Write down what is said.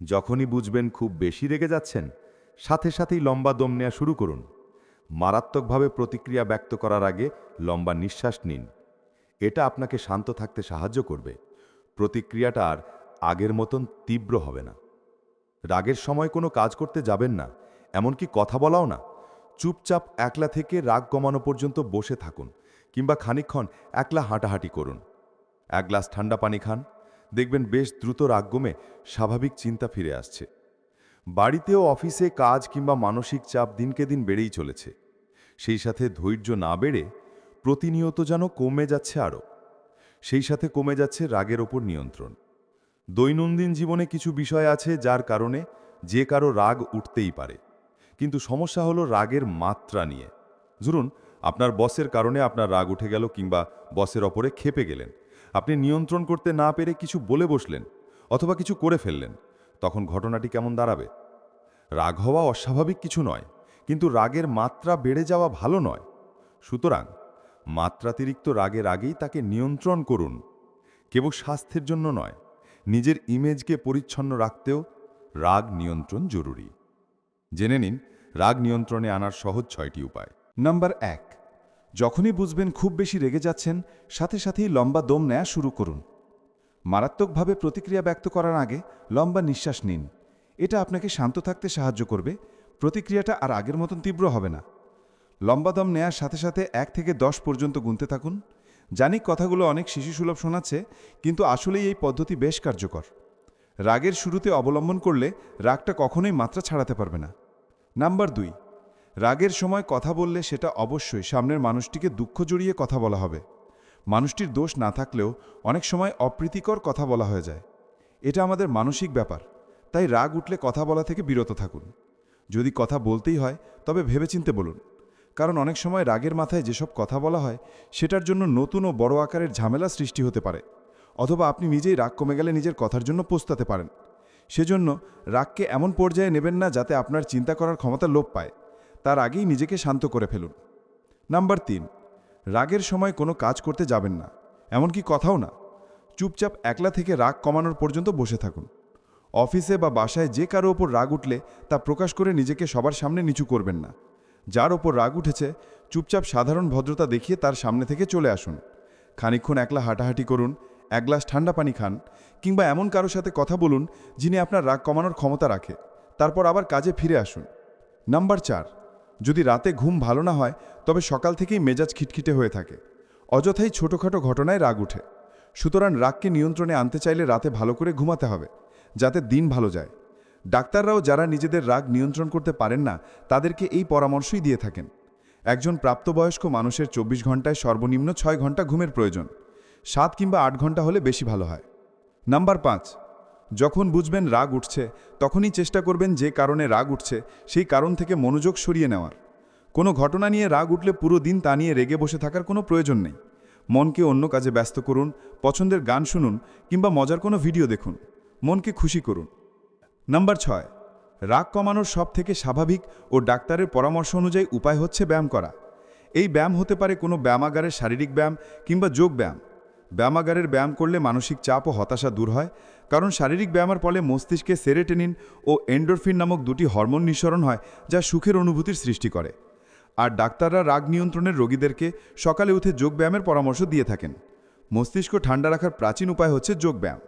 যখনই বুঝবেন খুব বেশি রেগে যাচ্ছেন, সাথে সাথেই লম্বা দম নেওয়া শুরু করুন। মারাত্মকভাবে প্রতিক্রিয়া ব্যক্ত করার আগে লম্বা নিঃশ্বাস নিন। এটা আপনাকে শান্ত থাকতে সাহায্য করবে। প্রতিক্রিয়াটা আর আগের মতন তীব্র হবে না। রাগের সময় কোনো কাজ করতে যাবেন না, এমনকি কথা বলাও না। চুপচাপ একলা থেকে রাগ কমানো পর্যন্ত বসে থাকুন, কিংবা খানিকক্ষণ একলা হাঁটাহাঁটি করুন। এক গ্লাস ঠান্ডা পানি খান। দেখবেন বেশ দ্রুত রাগ কমে স্বাভাবিক চিন্তা ফিরে আসছে। বাড়িতেও অফিসে কাজ কিংবা মানসিক চাপ দিনকে দিন বেড়েই চলেছে। সেই সাথে ধৈর্য না বেড়ে প্রতিনিয়ত যেন কমে যাচ্ছে আরও। সেই সাথে কমে যাচ্ছে রাগের ওপর নিয়ন্ত্রণ। দৈনন্দিন জীবনে কিছু বিষয় আছে যার কারণে যে কারও রাগ উঠতেই পারে। কিন্তু সমস্যা হলো রাগের মাত্রা নিয়ে। ধরুন, আপনার বসের কারণে আপনার রাগ উঠে গেল কিংবা বসের ওপরে খেপে গেলেন। আপনি নিয়ন্ত্রণ করতে না পেরে কিছু বলে বসলেন অথবা কিছু করে ফেললেন, তখন ঘটনাটি কেমন দাঁড়াবে? রাগ হওয়া অস্বাভাবিক কিছু নয়, কিন্তু রাগের মাত্রা বেড়ে যাওয়া ভালো নয়। সুতরাং মাত্রাতিরিক্ত রাগের আগেই তাকে নিয়ন্ত্রণ করুন। কেবল স্বাস্থ্যের জন্য নয়, নিজের ইমেজকে পরিচ্ছন্ন রাখতেও রাগ নিয়ন্ত্রণ জরুরি। জেনে নিন, রাগ নিয়ন্ত্রণে আনার সহজ ছয়টি উপায়। নাম্বার এক যখনই বুঝবেন খুব বেশি রেগে যাচ্ছেন, সাথে সাথেই লম্বা দম নেয়া শুরু করুন। মারাত্মকভাবে প্রতিক্রিয়া ব্যক্ত করার আগে লম্বা নিঃশ্বাস নিন। এটা আপনাকে শান্ত থাকতে সাহায্য করবে, প্রতিক্রিয়াটা আর আগের মতন তীব্র হবে না। লম্বা দম নেয়ার সাথে সাথে এক থেকে দশ পর্যন্ত গুনতে থাকুন। জানি কথাগুলো অনেক শিশুসুলভ শোনাচ্ছে, কিন্তু আসলেই এই পদ্ধতি বেশ কার্যকর। রাগের শুরুতে অবলম্বন করলে রাগটা কখনোই মাত্রা ছাড়াতে পারবে না। নাম্বার দুই রাগের সময় কথা বললে সেটা অবশ্যই সামনের মানুষটিকে দুঃখ জড়িয়ে কথা বলা হবে। মানুষটির দোষ না থাকলেও অনেক সময় অপ্রীতিকর কথা বলা হয়ে যায়। এটা আমাদের মানসিক ব্যাপার, তাই রাগ উঠলে কথা বলা থেকে বিরত থাকুন। যদি কথা বলতেই হয়, তবে ভেবেচিন্তে বলুন। কারণ অনেক সময় রাগের মাথায় যেসব কথা বলা হয়, সেটার জন্য নতুন ও বড় আকারের ঝামেলা সৃষ্টি হতে পারে। অথবা আপনি নিজেই রাগ কমে গেলে নিজের কথার জন্য পোস্তাতে পারেন। সেজন্য রাগকে এমন পর্যায়ে নেবেন না যাতে আপনার চিন্তা করার ক্ষমতা লোপ পায়। তার আগেই নিজেকে শান্ত করে ফেলুন। নাম্বার তিন, রাগের সময় কোনো কাজ করতে যাবেন না। এমনকি কথাও না। চুপচাপ একলা থেকে রাগ কমানোর পর্যন্ত বসে থাকুন। অফিসে বা বাসায় যে কারও ওপর রাগ উঠলে তা প্রকাশ করে নিজেকে সবার সামনে নিচু করবেন না। যার ওপর রাগ উঠেছে, চুপচাপ সাধারণ ভদ্রতা দেখিয়ে তার সামনে থেকে চলে আসুন। খানিকক্ষণ একলা হাঁটাহাঁটি করুন, এক গ্লাস ঠান্ডা পানি খান, কিংবা এমন কারোর সাথে কথা বলুন যিনি আপনার রাগ কমানোর ক্ষমতা রাখে। তারপর আবার কাজে ফিরে আসুন। নাম্বার চার যদি রাতে ঘুম ভালো না হয়, তবে সকাল থেকেই মেজাজ খিটখিটে হয়ে থাকে। অযথাই ছোটোখাটো ঘটনায় রাগ উঠে। সুতরাং রাগকে নিয়ন্ত্রণে আনতে চাইলে রাতে ভালো করে ঘুমাতে হবে, যাতে দিন ভালো যায়। ডাক্তাররাও যারা নিজেদের রাগ নিয়ন্ত্রণ করতে পারেন না, তাদেরকে এই পরামর্শই দিয়ে থাকেন। একজন প্রাপ্তবয়স্ক মানুষের চব্বিশ ঘন্টায় সর্বনিম্ন ছয় ঘণ্টা ঘুমের প্রয়োজন। সাত কিংবা আট ঘণ্টা হলে বেশি ভালো হয়। নাম্বার পাঁচ যখন বুঝবেন রাগ উঠছে, তখনই চেষ্টা করবেন যে কারণে রাগ উঠছে, সেই কারণ থেকে মনোযোগ সরিয়ে নেওয়ার। কোনো ঘটনা নিয়ে রাগ উঠলে পুরো দিন তা নিয়ে রেগে বসে থাকার কোনো প্রয়োজন নেই। মনকে অন্য কাজে ব্যস্ত করুন, পছন্দের গান শুনুন, কিংবা মজার কোনো ভিডিও দেখুন। মনকে খুশি করুন। নাম্বার ছয়, রাগ কমানোর সব থেকে স্বাভাবিক ও ডাক্তারের পরামর্শ অনুযায়ী উপায় হচ্ছে ব্যায়াম করা। এই ব্যায়াম হতে পারে কোনো ব্যায়ামাগারের শারীরিক ব্যায়াম কিংবা যোগ ব্যায়াম। ব্যায়ামাগারের ব্যায়াম করলে মানসিক চাপ ও হতাশা দূর হয়, কারণ শারীরিক ব্যায়ামের ফলে মস্তিষ্কে সেরেটেনিন ও এন্ডোরফিন নামক দুটি হরমোন নিঃসরণ হয়, যা সুখের অনুভূতির সৃষ্টি করে। আর ডাক্তাররা রাগ নিয়ন্ত্রণের রোগীদেরকে সকালে উঠে যোগব্যায়ামের পরামর্শ দিয়ে থাকেন। মস্তিষ্ক ঠান্ডা রাখার প্রাচীন উপায় হচ্ছে যোগ ব্যায়াম